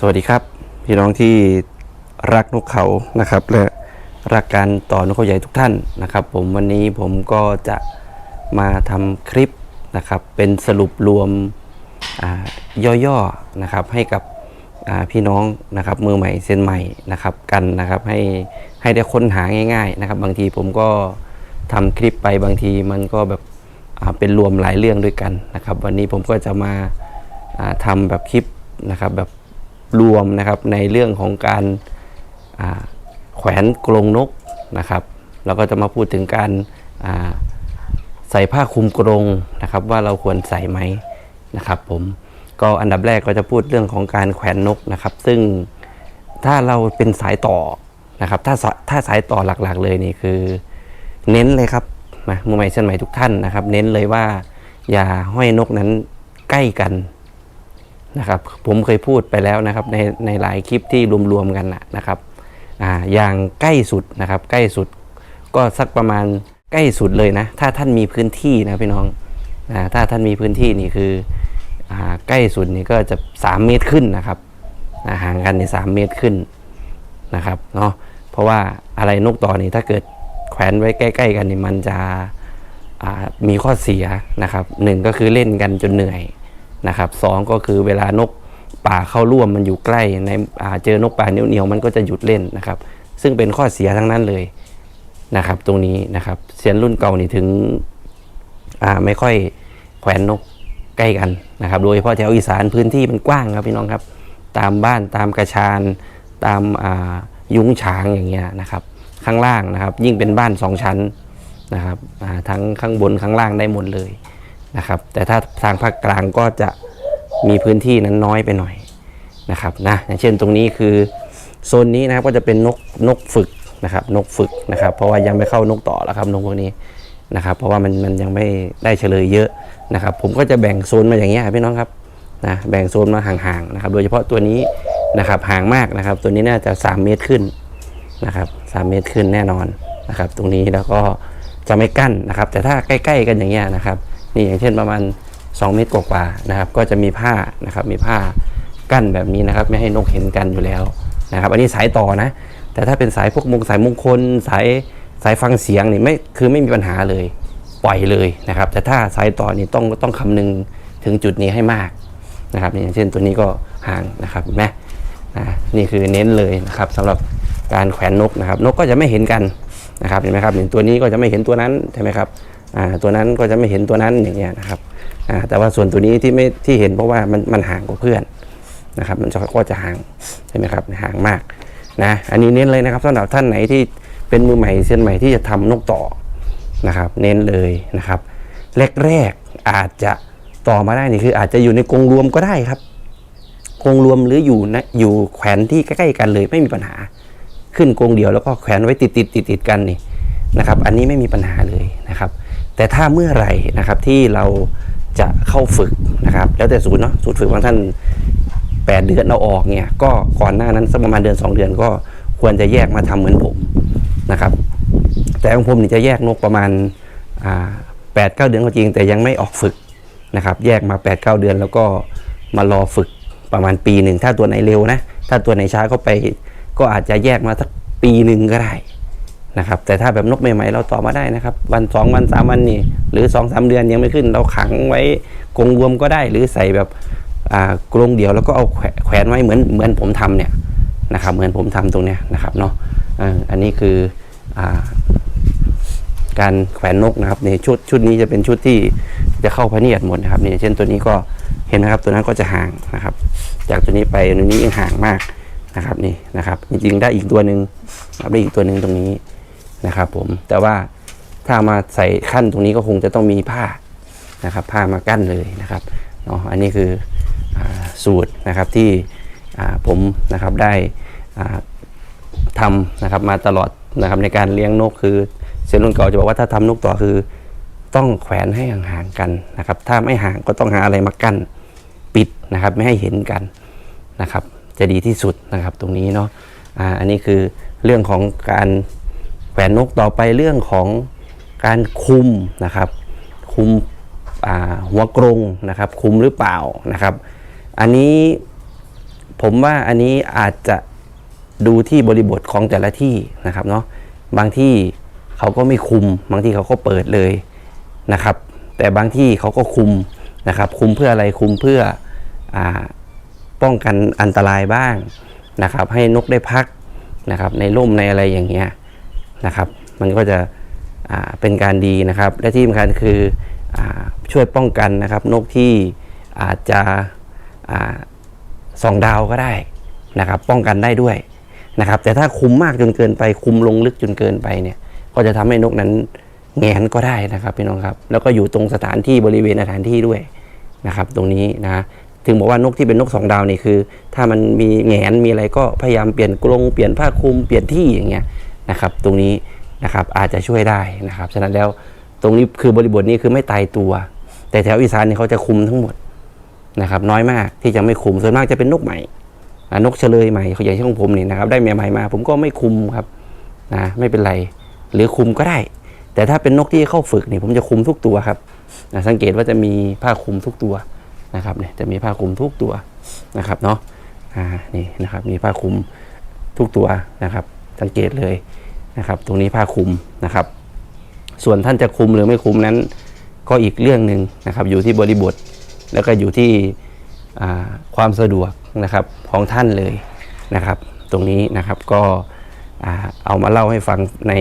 สวัสดีครับ พี่น้องที่รักนกเขานะครับและรักการต่อนกเขาใหญ่ทุกท่านนะครับ ผมวันนี้ผมก็จะมาทำคลิปนะครับ เป็นสรุปรวมย่อๆนะครับ ให้กับพี่น้องนะครับมือใหม่เส้นใหม่นะครับ กันนะครับให้ให้ได้ค้นหาง่าย ๆนะครับ บางทีผมก็ทำคลิปไปบางทีมันก็แบบเป็นรวมหลายเรื่องด้วยกันนะครับ วันนี้ผมก็จะมาอ่าทำแบบคลิปนะครับแบบ รวมนะครับในเรื่องของการาแขวนกรงนกนะครับแล้วก็จะมาพูดถึงการาใส่ผ้าคลุมกรงนะครับ ว่าเราควรใส่ไหมนะครับ ผมก็อันดับแรกก็จะพูดเรื่องของการแขวนนกนะครับ ซึ่งถ้าเราเป็นสายต่อนะครับ ถ้าสถ้าสายต่อหลักๆ เลยนี่คือ เน้นเลยครับมามือใหม่เส้นใหม่ทุกท่านนะครับ เน้นเลยว่า อย่าห้อยนกนั้นใกล้กัน นะครับผมเคยพูดไปแล้วนะครับในในหลายคลิปที่รวมๆกันนะครับอ่าอย่างใกล้สุดนะครับ ใกล้สุดก็สักประมาณใกล้สุดเลยนะ ถ้าท่านมีพื้นที่นะพี่น้องอ่าถ้าท่านมีพื้นที่นี่คืออ่าใกล้สุดนี่ก็จะ 3 เมตรขึ้นนะครับห่างกันในสเมตรขึ้นนะครับเนาะเพราะว่าอะไรนกต่อนี่ถ้าเกิดแขวนไว้ใกล้ ๆ กันนี่มันจะมีข้อเสียนะครับหนึ่งก็คือเล่นกันจนเหนื่อย นะครับสองก็คือเวลานกป่าเข้าร่วมมันอยู่ใกล้ในเจอนกป่าเหนียวๆมันก็จะหยุดเล่นนะครับ ซึ่งเป็นข้อเสียทั้งนั้นเลยนะครับ ตรงนี้นะครับเซียนรุ่นเก่านี่ถึงไม่ค่อยแขวนนกใกล้กันนะครับ โดยเฉพาะแถวอีสานพื้นที่มันกว้างครับพี่น้องครับ ตามบ้านตามกระชานตามายุ้งฉางอย่างเงี้ยนะครับ ข้างล่างนะครับ ยิ่งเป็นบ้านสองชั้นนะครับทั้งข้างบนข้างล่างได้หมดเลย นะครับ แต่ถ้าทางภาคกลางก็จะมีพื้นที่นั้นน้อยไปหน่อยนะครับนะอย่างเช่นตรงนี้คือโซนนี้นะครับก็จะเป็นนกนกฝึกนะครับ นกฝึกนะครับ เพราะว่ายังไม่เข้านกต่อแล้วครับนกพวกนี้นะครับ เพราะว่ามันมันยังไม่ได้เฉลยเยอะนะครับ ผมก็จะแบ่งโซนมาอย่างเงี้ยพี่น้องครับนะแบ่งโซนมาห่างๆนะครับ โดยเฉพาะตัวนี้นะครับห่างมากนะครับ ตัวนี้น่าจะ 3 เมตรขึ้นนะครับสเมตรขึ้นแน่นอนนะครับ ตรงนี้แล้วก็จะไม่กั้นนะครับ แต่ถ้าใกล้ ๆ กันอย่างเงี้ยนะครับ นี่อย่างเช่นประมาณ 2 เมตรกว่าๆนะครับ ก็จะมีผ้านะครับ มีผ้ากั้นแบบนี้นะครับ ไม่ให้นกเห็นกันอยู่แล้วนะครับ อันนี้สายต่อนะ แต่ถ้าเป็นสายพวกมงสายมงคล สายสายฟังเสียงนี่ไม่คือไม่มีปัญหาเลยปล่อยเลยนะครับ แต่ถ้าสายต่อนี่ต้องต้องคำนึงถึงจุดนี้ให้มากนะครับอย่างเช่นตัวนี้ก็ห่างนะครับเห็นไหมอ่นี่คือเน้นเลยนะครับสำหรับการแขวนนกนะครับ นกก็จะไม่เห็นกันนะครับเห็นไหมครับเห็นตัวนี้ก็จะไม่เห็นตัวนั้นใช่ไหมครับ ตัวนั้นก็จะไม่เห็นตัวนั้นอย่างเงี้ยนะครับแต่ว่าส่วนตัวนี้ที่ไม่ที่เห็นเพราะว่ามันมันห่างกว่าเพื่อนนะครับมันก็จะห่างใช่ไหมครับห่างมากนะอันนี้เน้นเลยนะครับสำหรับท่านไหนที่เป็นมือใหม่เซียนใหม่ที่จะทำนกต่อนะครับ เน้นเลยนะครับ แรกๆอาจจะต่อมาได้นี่คือ อาจจะอยู่ในกรงรวมก็ได้ครับกรงรวมหรืออยู่นะอยู่แขวนที่ใกล้ๆกันเลยไม่มีปัญหา ขึ้นกรงเดียวแล้วก็แขวนไว้ติดติดติดติดๆกันนี่นะครับ อันนี้ไม่มีปัญหาเลยนะครับ แต่ถ้าเมื่อไหร่นะครับที่เราจะเข้าฝึกนะครับ แล้วแต่สูตรเนาะสูตรฝึกบางท่าน 8 เดือนเราออกเนี่ยก็ก่อนหน้านั้นสักประมาณเดือน 2 เดือนก็ควรจะแยกมาทำเหมือนผมนะครับ แต่ของผมนี่จะแยกนกประมาณแปดเก้าเดือนก็จริง แต่ยังไม่ออกฝึกนะครับ แยกมา8ปดเเดือน แล้วก็มารอฝึกประมาณปีหนึ่งถ้าตัวไหนเร็วนะถ้าตัวไหนช้าก็ไป ก็อาจจะแยกมาสักปีหนึ่งก็ได้ นะครับแต่ถ้าแบบนกใหม่ๆเราต่อมาได้นะครับ วันสองวันสามวันนี่หรือสองสามเดือนยังไม่ขึ้น เราขังไว้กรงรวมก็ได้ หรือใส่แบบอ่ากรงเดียวแล้วก็เอาแขวแขวนไว้เหมือนเหมือนผมทำเนี่ยนะครับเหมือนผมทำตรงเนี้ยนะครับเนาะอ่ออันนี้คืออ่าการแขวนนกนะครับในชุดชุดนี้จะเป็นชุดที่จะเข้าพะเนียดหมดนะครับนี่เช่นตัวนี้ก็เห็นนะครับตัวนั้นก็จะห่างนะครับ จากตัวนี้ไปตัวนี้ยังห่างมากนะครับนี่นะครับ จริงๆได้อีกตัวหนึ่งได้อีกตัวหนึ่งตรงนี้ นะครับผมแต่ว่าถ้ามาใส่ขั้นตรงนี้ก็คงจะต้องมีผ้านะครับผ้ามากั้นเลยนะครับเนาะอันนี้คืออสูตรนะครับที่ผมนะครับได้ทำนะครับมาตลอดนะครับในการเลี้ยงนกคือเซนรุ่นเก่าจะบอกว่าถ้าทำนกต่อคือ ต้องแขวนให้ห่างๆกันนะครับ ถ้าไม่ห่างก็ต้องหาอะไรมากั้นปิดนะครับไม่ให้เห็นกันนะครับ จะดีที่สุดนะครับตรงนี้เนาะออันนี้คือเรื่องของการ แขวนนกต่อไปเรื่องของการคุมนะครับ คุมหัวกรงนะครับ คุมหรือเปล่านะครับ อันนี้ผมว่าอันนี้อาจจะดูที่บริบทของแต่ละที่นะครับเนาะบางที่เขาก็ไม่คุม บางที่เขาก็เปิดเลยนะครับ แต่บางที่เขาก็คุมนะครับ คุมเพื่ออะไรคุมเพื่ออป้องกันอันตรายบ้างนะครับ ให้นกได้พักนะครับ ในร่มในอะไรอย่างเงี้ย นะครับ มันก็จะเป็นการดีนะครับ และที่สำคัญคืออช่วยป้องกันนะครับ นกที่อาจจะอ่าสองดาวก็ได้นะครับ ป้องกันได้ด้วยนะครับ แต่ถ้าคุมมากจนเกินไป คุมลงลึกจนเกินไปเนี่ยก็จะทำให้นกนั้นแงนก็ได้นะครับพี่น้องครับแล้วก็อยู่ตรงสถานที่บริเวณสถานที่ด้วยนะครับ ตรงนี้นะถึงบอกว่านกที่เป็นนกสองดาวนี่คือ ถ้ามันมีแงนมีอะไรก็พยายามเปลี่ยนกรงเปลี่ยนผ้าคลุมเปลี่ยนที่อย่างเงี้ย นะครับ ตรงนี้นะครับอาจจะช่วยได้นะครับฉะนั้นแล้วตรงนี้คือบริบทนี้คือไม่ตายตัว แต่แถวอีสานเนี่ยเขาจะคุมทั้งหมดนะครับ น้อยมากที่จะไม่คุมส่วนมากจะเป็นนกใหม่นกเฉลยใหม่เขาอย่างเช่นของผมนี่นะครับ ได้เมียใหม่มา ผมก็ไม่คุมครับนะไม่เป็นไร หรือคุมก็ได้ แต่ถ้าเป็นนกที่เข้าฝึกนี่ผมจะคุมทุกตัวครับนะสังเกตว่าจะมีผ้าคุมทุกตัวนะครับเนี่ยจะมีผ้าคุมทุกตัวนะครับเนาะอ่านี่นะครับมีผ้าคุมทุกตัวนะครับ สังเกตเลยนะครับ ตรงนี้ผ้าคลุมนะครับ ส่วนท่านจะคุมหรือไม่คุมนั้น ก็อีกเรื่องหนึ่งนะครับ อยู่ที่บริบท แล้วก็อยู่ที่ความสะดวกนะครับของท่านเลยนะครับ ตรงนี้นะครับก็เอามาเล่าให้ฟังใน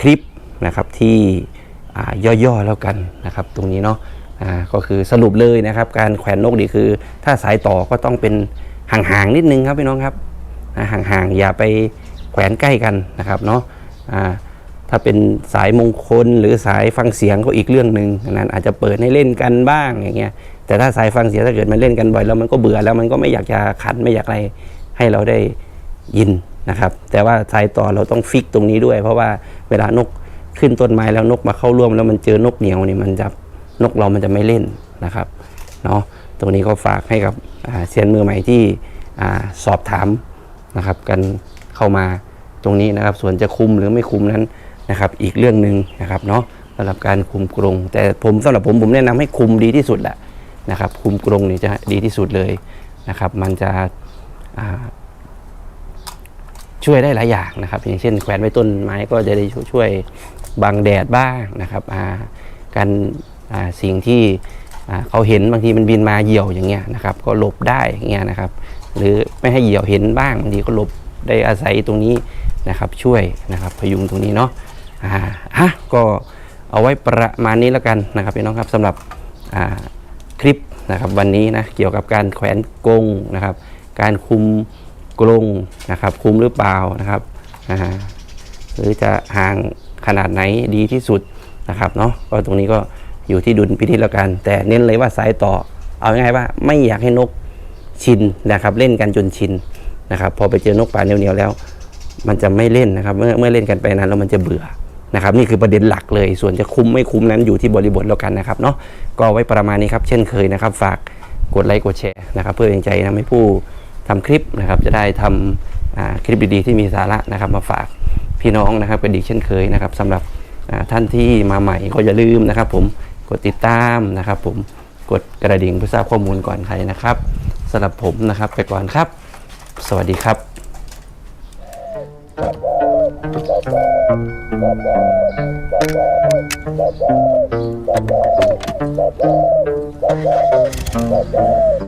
คลิปนะครับที่ย่อๆแล้วกันนะครับ ตรงนี้เนาะก็คือสรุปเลยนะครับ การแขวนนกนี่คือ ถ้าสายต่อก็ต้องเป็นห่างๆนิดนึงครับพี่น้องครับ อ่าห่างๆอย่าไปแขวนใกล้กันนะครับเนาะถ้าเป็นสายมงคลหรือสายฟังเสียงก็อีกเรื่องหนึ่งนั้นอาจจะเปิดให้เล่นกันบ้างอย่างเงี้ยแต่ถ้าสายฟังเสียงถ้าเกิดมันเล่นกันบ่อยแล้วมันก็เบื่อแล้วมันก็ไม่อยากจะขัดไม่อยากอะไรให้เราได้ยินนะครับ แต่ว่าสายต่อเราต้องฟิกตรงนี้ด้วย เพราะว่าเวลานกขึ้นต้นไม้แล้วนกมาเข้าร่วมแล้วมันเจอนกเหนียวนี่มันจะนกเรามันจะไม่เล่นนะครับเนาะตรงนี้ก็ฝากให้กับเซียนมือใหม่ที่อสอบถาม นะครับ กันเข้ามาตรงนี้นะครับ ส่วนจะคุมหรือไม่คุมนั้นนะครับ อีกเรื่องหนึ่งนะครับเนาะสำหรับการคุมกรง แต่ผมสำหรับผมผมแนะนำให้คุมดีที่สุดแหละนะครับ คุมกรงนี่จะดีที่สุดเลยนะครับ มันจะช่วยได้หลายอย่างนะครับ อย่างเช่น แขวนไว้ต้นไม้ก็จะได้ช่วยบังแดดบ้างนะครับการสิ่งที่เขาเห็นบางทีมันบินมาเหี่ยวอย่างเงี้ยนะครับ ก็หลบได้อย่างเงี้ยนะครับ หรือไม่ให้เหยี่ยวเห็นบ้างบางทีก็หลบได้อาศัยตรงนี้นะครับ ช่วยนะครับพยุงตรงนี้เนาะอ่าฮะก็เอาไว้ประมาณนี้แล้วกันนะครับพี่น้องครับสำหรับอ่าคลิปนะครับวันนี้นะเกี่ยวกับการแขวนกรงนะครับ การคุมกรงนะครับคุมหรือเปล่านะครับหรือจะห่างขนาดไหนดีที่สุดนะครับเนาะก็ตรงนี้ก็อยู่ที่ดุลพินิจแล้วกัน แต่เน้นเลยว่าสายต่อ เอาง่ายๆว่าไม่อยากให้นก ชินนะครับ เล่นกันจนชินนะครับพอไปเจอนกป่าเหนียวๆแล้ว มันจะไม่เล่นนะครับ เมื่อเมื่อเล่นกันไปนานแล้วมันจะเบื่อนะครับ นี่คือประเด็นหลักเลย ส่วนจะคุ้มไม่คุ้มนั้นอยู่ที่บริบทแล้วกันนะครับเนาะก็ไว้ประมาณนี้ครับ เช่นเคยนะครับ ฝากกดไลค์กดแชร์นะครับ เพื่อเป็นใจนะให้ผู้ทำคลิปนะครับ จะได้ทำอ่าคลิปดีๆที่มีสาระนะครับ มาฝากพี่น้องนะครับกันอีกเช่นเคยนะครับสำหรับท่านที่มาใหม่ก็อย่าลืมนะครับ ผมกดติดตามนะครับ ผมกดกระดิ่งเพื่อทราบข้อมูลก่อนใครนะครับ สำหรับผมนะครับ ไปก่อนครับ สวัสดีครับ Bye-bye.